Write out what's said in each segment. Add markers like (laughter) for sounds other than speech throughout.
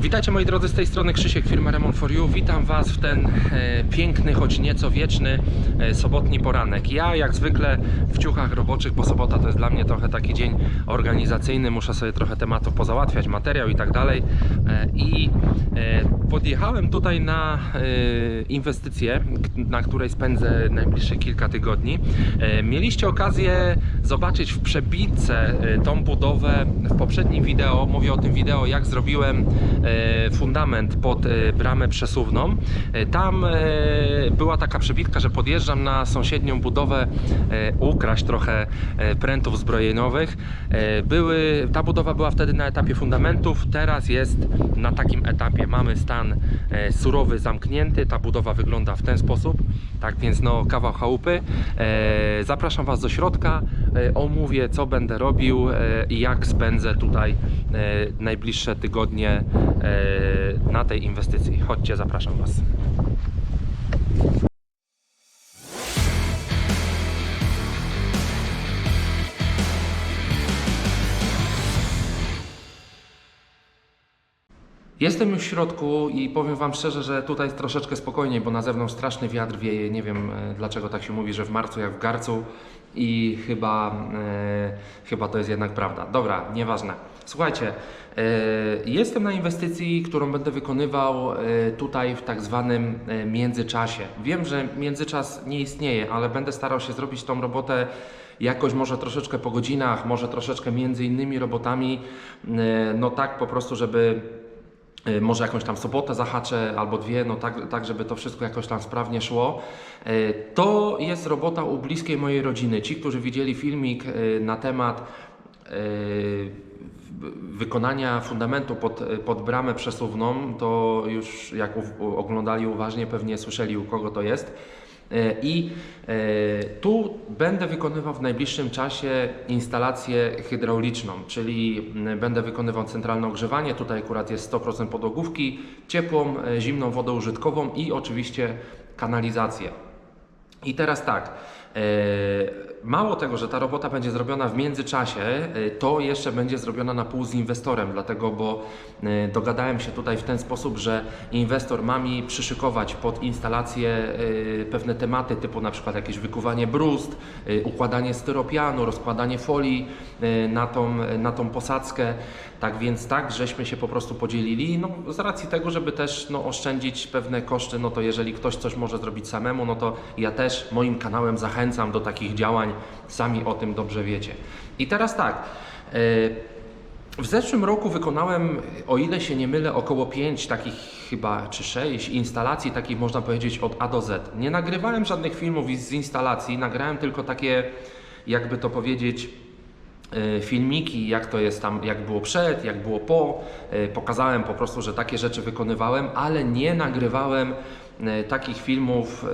Witajcie moi drodzy, z tej strony Krzysiek, firma Remont for You. Witam Was w ten e, piękny, choć nieco wieczny e, sobotni poranek. Ja jak zwykle w ciuchach roboczych, bo sobota to jest dla mnie trochę taki dzień organizacyjny. Muszę sobie trochę tematów pozałatwiać, materiał i tak dalej. E, I e, podjechałem tutaj na e, inwestycję, na której spędzę najbliższe kilka tygodni. E, Mieliście okazję zobaczyć w przebitce e, tą budowę w poprzednim wideo. Mówię o tym wideo, jak zrobiłem e, fundament pod e, bramę przesuwną. E, Tam e, była taka przebitka, że podjeżdżam na sąsiednią budowę e, ukraść trochę e, prętów zbrojeniowych. E, Były, ta budowa była wtedy na etapie fundamentów, teraz jest na takim etapie. Mamy stan e, surowy, zamknięty. Ta budowa wygląda w ten sposób. Tak więc no kawał chałupy. E, Zapraszam Was do środka. E, Omówię co będę robił e, i jak spędzę tutaj e, najbliższe tygodnie e, na tej inwestycji. Chodźcie, zapraszam Was. Jestem już w środku i powiem Wam szczerze, że tutaj jest troszeczkę spokojniej, bo na zewnątrz straszny wiatr wieje. Nie wiem e, dlaczego tak się mówi, że w marcu jak w garcu i chyba, e, chyba to jest jednak prawda. Dobra, nieważne. Słuchajcie, e, jestem na inwestycji, którą będę wykonywał e, tutaj w tak zwanym e, międzyczasie. Wiem, że międzyczas nie istnieje, ale będę starał się zrobić tą robotę jakoś może troszeczkę po godzinach, może troszeczkę między innymi robotami, no tak po prostu, żeby może jakąś tam sobotę zahaczę albo dwie, no tak, tak żeby to wszystko jakoś tam sprawnie szło. To jest robota u bliskiej mojej rodziny. Ci, którzy widzieli filmik na temat wykonania fundamentu pod, pod bramę przesuwną, to już jak oglądali uważnie, pewnie słyszeli u kogo to jest. E, I e, tu będę wykonywał w najbliższym czasie instalację hydrauliczną, czyli będę wykonywał centralne ogrzewanie. Tutaj akurat jest 100% podłogówki, ciepłą, zimną wodę użytkową i oczywiście kanalizację. I teraz tak. Mało tego, że ta robota będzie zrobiona w międzyczasie, e, to jeszcze będzie zrobiona na pół z inwestorem, dlatego, bo e, dogadałem się tutaj w ten sposób, że inwestor ma mi przyszykować pod instalację e, pewne tematy, typu na przykład jakieś wykuwanie brust, układanie styropianu, rozkładanie folii na tą, na tą posadzkę. Tak więc tak, żeśmy się po prostu podzielili, no z racji tego, żeby też no, oszczędzić pewne koszty, no to jeżeli ktoś coś może zrobić samemu, no to ja też moim kanałem zachęcam do takich działań, sami o tym dobrze wiecie. I teraz tak, e, w zeszłym roku wykonałem, o ile się nie mylę, około 5 takich chyba, czy 6 instalacji, takich można powiedzieć od A do Z. Nie nagrywałem żadnych filmów z instalacji, nagrałem tylko takie, jakby to powiedzieć, e, filmiki, jak to jest tam, jak było przed, jak było po. E, Pokazałem po prostu, że takie rzeczy wykonywałem, ale nie nagrywałem takich filmów,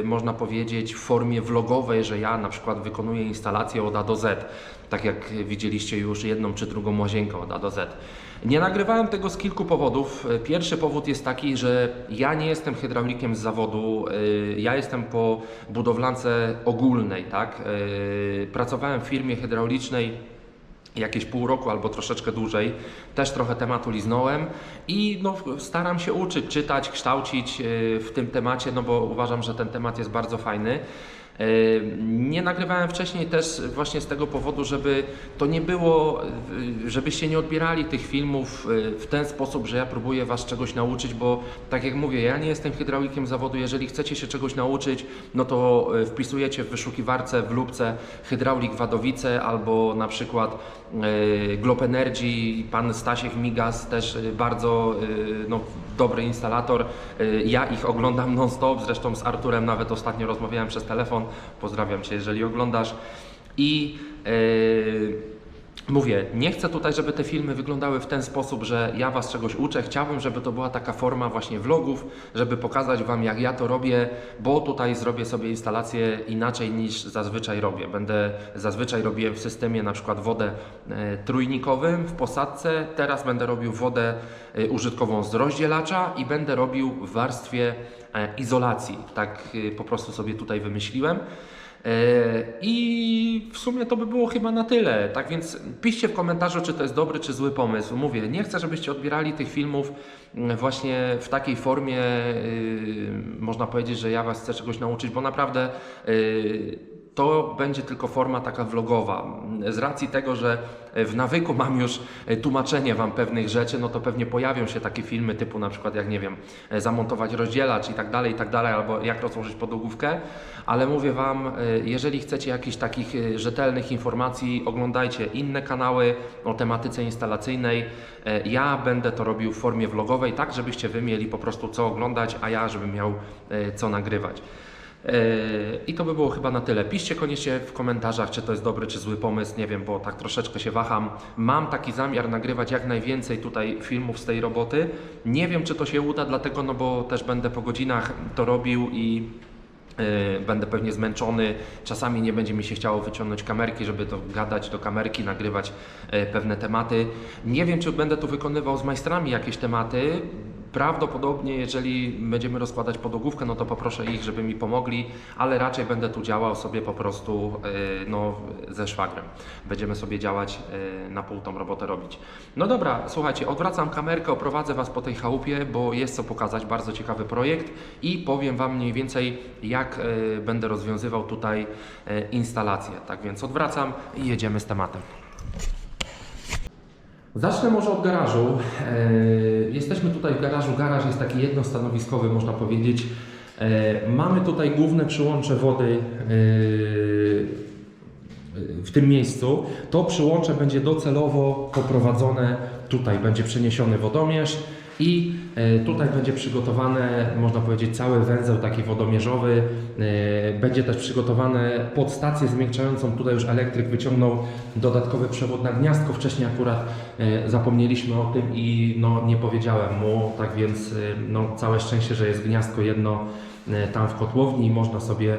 e, można powiedzieć, w formie vlogowej, że ja na przykład wykonuję instalację od A do Z, tak jak widzieliście już jedną czy drugą łazienkę od A do Z. Nie nagrywałem tego z kilku powodów. E, Pierwszy powód jest taki, że ja nie jestem hydraulikiem z zawodu, e, ja jestem po budowlance ogólnej, tak? E, Pracowałem w firmie hydraulicznej jakieś pół roku albo troszeczkę dłużej. Też trochę tematu liznąłem i no, staram się uczyć, czytać, kształcić e, w tym temacie, no bo uważam, że ten temat jest bardzo fajny. E, Nie nagrywałem wcześniej też właśnie z tego powodu, żeby to nie było, e, żebyście nie odbierali tych filmów e, w ten sposób, że ja próbuję Was czegoś nauczyć, bo tak jak mówię, ja nie jestem hydraulikiem zawodu. Jeżeli chcecie się czegoś nauczyć, no to wpisujecie w wyszukiwarce w lubce hydraulik Wadowice albo na przykład Glob Energy, pan Stasiek Migas też bardzo no, dobry instalator. Ja ich oglądam non-stop, zresztą z Arturem nawet ostatnio rozmawiałem przez telefon. Pozdrawiam Cię, jeżeli oglądasz. I e, Mówię, nie chcę tutaj, żeby te filmy wyglądały w ten sposób, że ja Was czegoś uczę. Chciałbym, żeby to była taka forma właśnie vlogów, żeby pokazać Wam, jak ja to robię, bo tutaj zrobię sobie instalację inaczej niż zazwyczaj robię. Będę zazwyczaj robiłem w systemie na przykład wodę e, trójnikowym w posadce, teraz będę robił wodę e, użytkową z rozdzielacza i będę robił w warstwie e, izolacji. Tak po prostu sobie tutaj wymyśliłem. E, I w sumie to by było chyba na tyle. Tak więc piszcie w komentarzu, czy to jest dobry, czy zły pomysł. Mówię, nie chcę, żebyście odbierali tych filmów mm, właśnie w takiej formie, yy, można powiedzieć, że ja Was chcę czegoś nauczyć, bo naprawdę yy, to będzie tylko forma taka vlogowa. Z racji tego, że w nawyku mam już tłumaczenie Wam pewnych rzeczy, no to pewnie pojawią się takie filmy typu na przykład, jak nie wiem, zamontować rozdzielacz i tak dalej, i tak dalej, albo jak rozłożyć podłogówkę, ale mówię Wam, jeżeli chcecie jakichś takich rzetelnych informacji, oglądajcie inne kanały o tematyce instalacyjnej. Ja będę to robił w formie vlogowej, tak żebyście Wy mieli po prostu co oglądać, a ja żebym miał e, co nagrywać. Yy, I to by było chyba na tyle. Piszcie koniecznie w komentarzach, czy to jest dobry, czy zły pomysł. Nie wiem, bo tak troszeczkę się waham. Mam taki zamiar nagrywać jak najwięcej tutaj filmów z tej roboty. Nie wiem, czy to się uda, dlatego, no bo też będę po godzinach to robił i Yy, Będę pewnie zmęczony, czasami nie będzie mi się chciało wyciągnąć kamerki, żeby to gadać do kamerki, nagrywać yy, pewne tematy. Nie wiem, czy będę tu wykonywał z majstrami jakieś tematy. Prawdopodobnie, jeżeli będziemy rozkładać podłogówkę, no to poproszę ich, żeby mi pomogli, ale raczej będę tu działał sobie po prostu yy, no, ze szwagrem. Będziemy sobie działać yy, na pół tą robotę robić. No dobra, słuchajcie, odwracam kamerkę, oprowadzę Was po tej chałupie, bo jest co pokazać, bardzo ciekawy projekt i powiem Wam mniej więcej, jak yy, będę rozwiązywał tutaj instalację. Tak więc odwracam i jedziemy z tematem. Zacznę może od garażu. E, Jesteśmy tutaj w garażu. Garaż jest taki jednostanowiskowy, można powiedzieć. E, Mamy tutaj główne przyłącze wody e, w tym miejscu. To przyłącze będzie docelowo poprowadzone tutaj, będzie przeniesiony wodomierz i e, tutaj będzie przygotowane, można powiedzieć, cały węzeł taki wodomierzowy. E, Będzie też przygotowane pod stację zmiękczającą. Tutaj już elektryk wyciągnął dodatkowy przewód na gniazdko. Wcześniej akurat e, zapomnieliśmy o tym i no, nie powiedziałem mu, tak więc no, całe szczęście, że jest gniazdko jedno tam w kotłowni i można sobie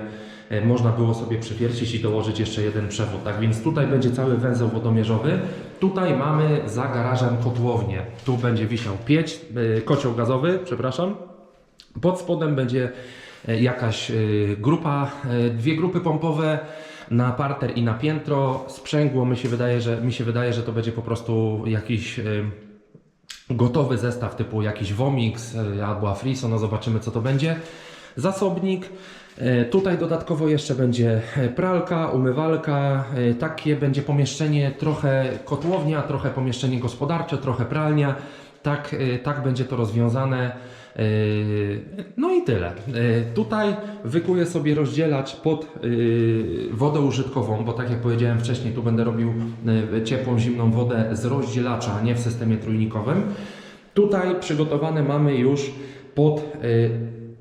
można było sobie przywiercić i dołożyć jeszcze jeden przewód. Tak więc tutaj będzie cały węzeł wodomierzowy. Tutaj mamy za garażem kotłownię. Tu będzie wisiał pieć, e, kocioł gazowy, przepraszam. Pod spodem będzie e, jakaś e, grupa, e, dwie grupy pompowe na parter i na piętro. Sprzęgło mi się wydaje, że mi się wydaje, że to będzie po prostu jakiś e, gotowy zestaw typu jakiś Vomix e, albo Afriso, no zobaczymy co to będzie. Zasobnik. E, Tutaj dodatkowo jeszcze będzie e, pralka, umywalka, e, takie będzie pomieszczenie trochę kotłownia, trochę pomieszczenie gospodarcze, trochę pralnia. Tak, tak będzie to rozwiązane. No i tyle. Tutaj wykuję sobie rozdzielacz pod wodę użytkową, bo tak jak powiedziałem wcześniej, tu będę robił ciepłą, zimną wodę z rozdzielacza, nie w systemie trójnikowym. Tutaj przygotowane mamy już pod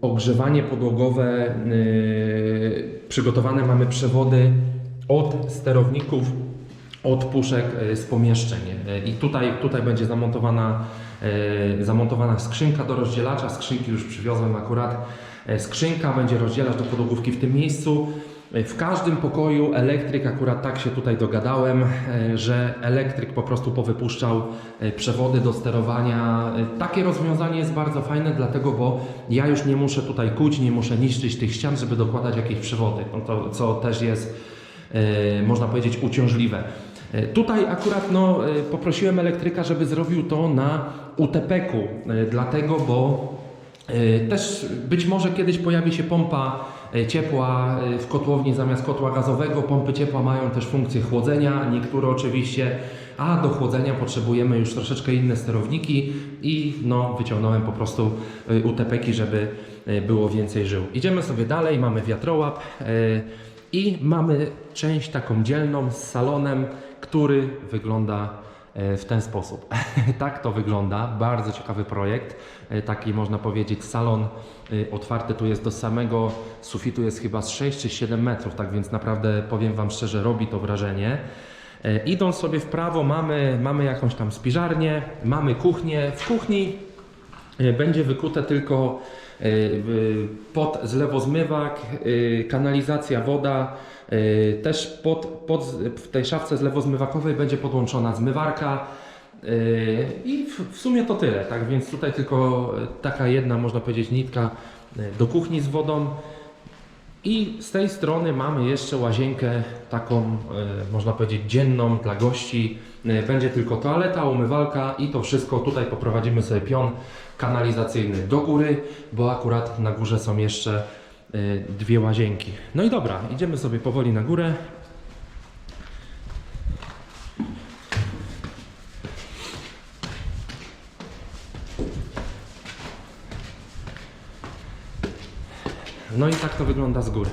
ogrzewanie podłogowe, y, przygotowane mamy przewody od sterowników, od puszek y, z pomieszczeń. Y, I tutaj, tutaj będzie zamontowana, zamontowana skrzynka do rozdzielacza. Skrzynki już przywiozłem akurat. Skrzynka będzie rozdzielacz do podłogówki w tym miejscu. Y, W każdym pokoju elektryk, akurat tak się tutaj dogadałem, y, że elektryk po prostu powypuszczał y, przewody do sterowania. Takie rozwiązanie jest bardzo fajne, dlatego, bo ja już nie muszę tutaj kuć, nie muszę niszczyć tych ścian, żeby dokładać jakieś przewody, no to, co też jest, można powiedzieć, uciążliwe. Tutaj akurat no, poprosiłem elektryka, żeby zrobił to na UTP-ku, dlatego, bo też być może kiedyś pojawi się pompa ciepła y, w kotłowni zamiast kotła gazowego. Pompy ciepła mają też funkcję chłodzenia, niektóre oczywiście, a do chłodzenia potrzebujemy już troszeczkę inne sterowniki i no, wyciągnąłem po prostu y, UTP-ki, żeby było więcej żył. Idziemy sobie dalej, mamy wiatrołap i mamy część taką dzielną z salonem, który wygląda e, w ten sposób. (laughs) tak to wygląda. Bardzo ciekawy projekt. E, Taki można powiedzieć salon e, otwarty tu jest do samego sufitu jest chyba z 6 czy 7 metrów, tak więc naprawdę powiem Wam szczerze, robi to wrażenie. E, Idąc sobie w prawo mamy, mamy jakąś tam spiżarnię, mamy kuchnię. W kuchni E, będzie wykute tylko e, pod zlewozmywak, e, kanalizacja, woda. e, Też pod, pod, w tej szafce zlewozmywakowej będzie podłączona zmywarka. e, I w, w sumie to tyle. Tak więc tutaj tylko e, taka jedna, można powiedzieć, nitka e, do kuchni z wodą. I z tej strony mamy jeszcze łazienkę taką, e, można powiedzieć, dzienną dla gości. E, Będzie tylko toaleta, umywalka i to wszystko. Tutaj poprowadzimy sobie pion kanalizacyjny do góry, bo akurat na górze są jeszcze e, dwie łazienki. No i dobra, idziemy sobie powoli na górę. No i tak to wygląda z góry.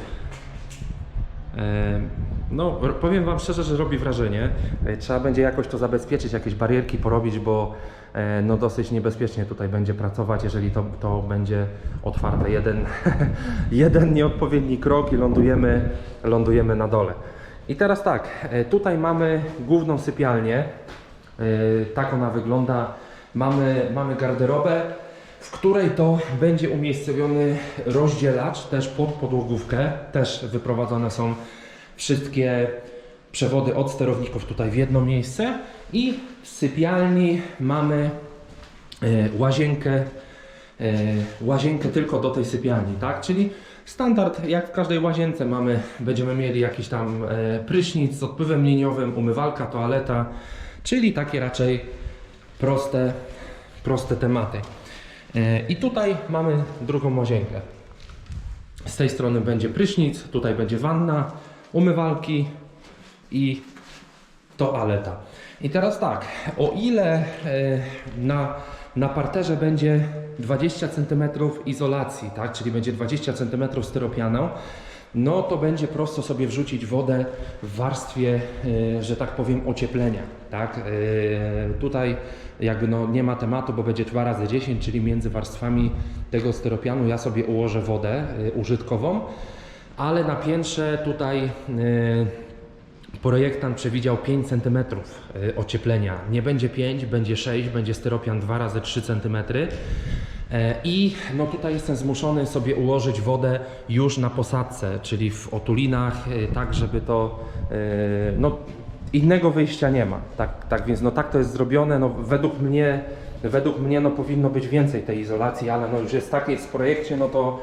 No, powiem Wam szczerze, że robi wrażenie. E, Trzeba będzie jakoś to zabezpieczyć, jakieś barierki porobić, bo e, no dosyć niebezpiecznie tutaj będzie pracować, jeżeli to, to będzie otwarte. Jeden, (laughs) jeden nieodpowiedni krok i lądujemy, lądujemy na dole. I teraz tak, e, tutaj mamy główną sypialnię. Tak ona wygląda. Mamy, mamy garderobę, w której to będzie umiejscowiony rozdzielacz też pod podłogówkę. Też wyprowadzone są wszystkie przewody od sterowników tutaj w jedno miejsce. I w sypialni mamy e, łazienkę, e, łazienkę tylko do tej sypialni, tak? Czyli standard, jak w każdej łazience mamy, będziemy mieli jakiś tam e, prysznic z odpływem liniowym, umywalka, toaleta, czyli takie raczej proste, proste tematy. I tutaj mamy drugą łazienkę. Z tej strony będzie prysznic, tutaj będzie wanna, umywalki i toaleta. I teraz tak, o ile e, na, na parterze będzie 20 cm izolacji, tak, czyli będzie 20 cm styropianą, no to będzie prosto sobie wrzucić wodę w warstwie, e, że tak powiem, ocieplenia. Tak? E, Tutaj jakby no nie ma tematu, bo będzie 2 razy 10, czyli między warstwami tego styropianu ja sobie ułożę wodę użytkową, ale na piętrze tutaj e, projektant przewidział 5 cm y, ocieplenia. Nie będzie 5, będzie 6, będzie styropian 2 razy 3 cm. E, I no tutaj jestem zmuszony sobie ułożyć wodę już na posadce, czyli w otulinach, tak żeby to no innego wyjścia nie ma. Tak, tak więc no tak to jest zrobione. No według mnie według mnie no powinno być więcej tej izolacji, ale no już jest tak jest w projekcie, no to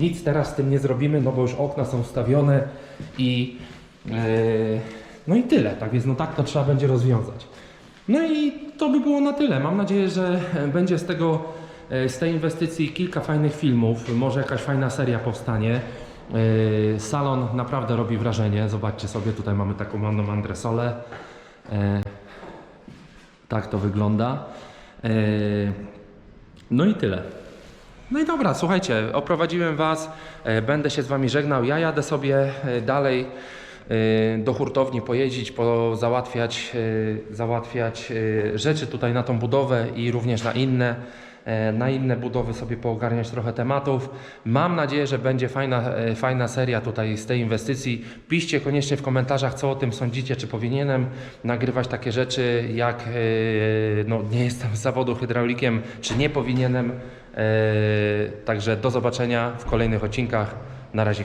nic teraz z tym nie zrobimy, no bo już okna są wstawione i Eee, No i tyle, tak więc no tak to trzeba będzie rozwiązać. No i to by było na tyle. Mam nadzieję, że e, będzie z tego, e, z tej inwestycji kilka fajnych filmów, może jakaś fajna seria powstanie. Eee, Salon naprawdę robi wrażenie. Zobaczcie sobie, tutaj mamy taką ładną andresolę. Tak to wygląda. Eee, No i tyle. No i dobra, słuchajcie, oprowadziłem Was, e, będę się z Wami żegnał. Ja jadę sobie e, dalej e, do hurtowni pojeździć, e, załatwiać e, rzeczy tutaj na tą budowę i również na inne. E, Na inne budowy sobie poogarniać trochę tematów. Mam nadzieję, że będzie fajna, e, fajna seria tutaj z tej inwestycji. Piszcie koniecznie w komentarzach, co o tym sądzicie, czy powinienem nagrywać takie rzeczy, jak e, no, nie jestem z zawodu hydraulikiem, czy nie powinienem. Także do zobaczenia w kolejnych odcinkach. Na razie.